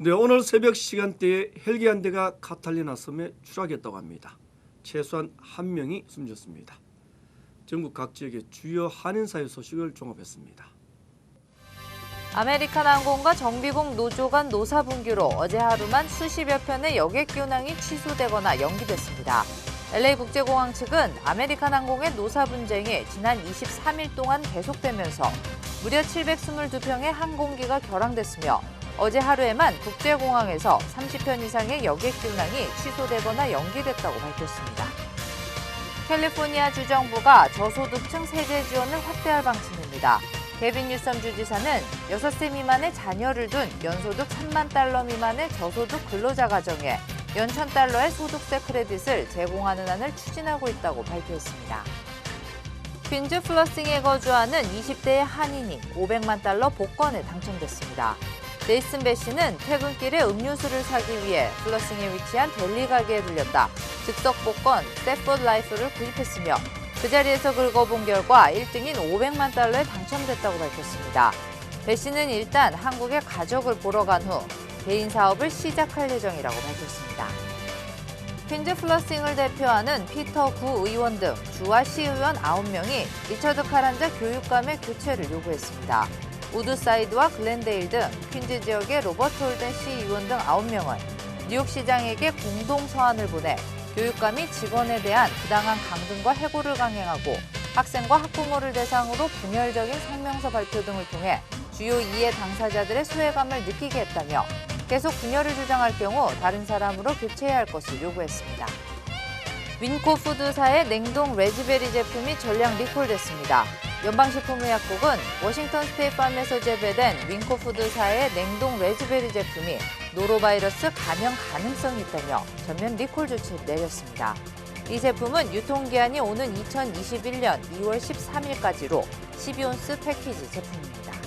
네, 오늘 새벽 시간대에 헬기 한 대가 카탈리나 섬에 추락했다고 합니다. 최소한 한 명이 숨졌습니다. 전국 각 지역의 주요 한인사회 소식을 종합했습니다. 아메리칸 항공과 정비공 노조 간 노사 분규로 어제 하루만 수십여 편의 여객 교낭이 취소되거나 연기됐습니다. LA 국제공항 측은 아메리칸 항공의 노사 분쟁이 지난 23일 동안 계속되면서 무려 722평의 항공기가 결항됐으며 어제 하루에만 국제공항에서 30편 이상의 여객 교낭이 취소되거나 연기됐다고 밝혔습니다. 캘리포니아 주정부가 저소득층 세제 지원을 확대할 방침입니다. 개빈 뉴섬 주지사는 6세 미만의 자녀를 둔 연소득 3만 달러 미만의 저소득 근로자 가정에 연천 달러의 소득세 크레딧을 제공하는 안을 추진하고 있다고 발표했습니다. 퀸즈 플러싱에 거주하는 20대의 한인이 500만 달러 복권에 당첨됐습니다. 네이슨 배 씨는 퇴근길에 음료수를 사기 위해 플러싱에 위치한 델리 가게에 들렸다 즉석 복권 세포드 라이프를 구입했으며 그 자리에서 긁어본 결과 1등인 500만 달러에 당첨됐다고 밝혔습니다. 배 씨는 일단 한국에 가족을 보러 간 후 개인 사업을 시작할 예정이라고 밝혔습니다. 퀸즈 플러싱을 대표하는 피터 구 의원 등 주와 시의원 9명이 리처드 카란자 교육감의 교체를 요구했습니다. 우드사이드와 글렌데일 등 퀸즈 지역의 로버트 홀든 시의원 등 9명은 뉴욕시장에게 공동 서한을 보내 교육감 이 직원에 대한 부당한 강등과 해고를 강행하고 학생과 학부모를 대상으로 분열적인 성명서 발표 등을 통해 주요 이해 당사자들의 소외감을 느끼게 했다며 계속 분열을 주장할 경우 다른 사람으로 교체해야 할 것을 요구했습니다. 윈코 푸드사의 냉동 레즈베리 제품이 전량 리콜됐습니다. 연방식품의약국은 워싱턴 스테이팜에서 재배된 윈코 푸드사의 냉동 레즈베리 제품이 노로바이러스 감염 가능성이 있다며 전면 리콜 조치를 내렸습니다. 이 제품은 유통기한이 오는 2021년 2월 13일까지로 12온스 패키지 제품입니다.